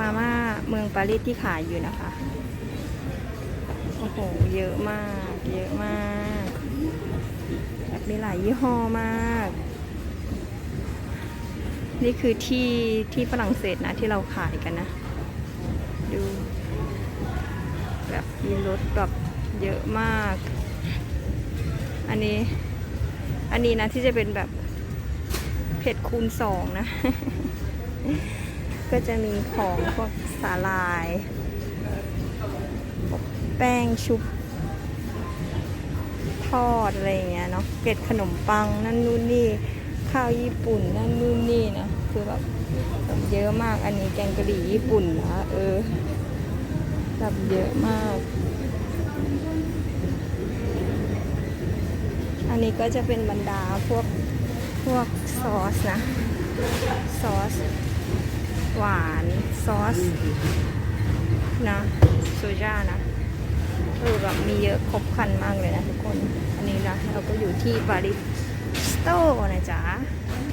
มาม่าเมืองปารีสที่ขายอยู่นะคะ โอ้โห เยอะมาก เยอะมากแบบมีหลายยี่ห้อมาก นี่คือที่ที่ฝรั่งเศสนะที่เราขายกันนะ ดู แบบมีรถแบบเยอะมาก อันนี้ อันนี้นะที่จะเป็นแบบเผ็ดคูณสองนะ ก็จะมีของพวกสาลาย แป้งชุบ ทอดอะไรเงี้ยเนาะเกล็ดขนมปังนั่นนู่นนี่ ข้าวญี่ปุ่นนั่นนู่นนี่นะคือแบบแบบเยอะมากอันนี้แกงกะหรี่ญี่ปุ่นนะเออแบบเยอะมาก อันนี้ก็จะเป็นบรรดาพวกพวกซอสนะ ซอส หวานซอสนะโซย่านะคือแบบมีเยอะครบครันมากเลยนะทุกคน อันนี้นะเราก็อยู่ที่บาริสโตนะจ๊ะ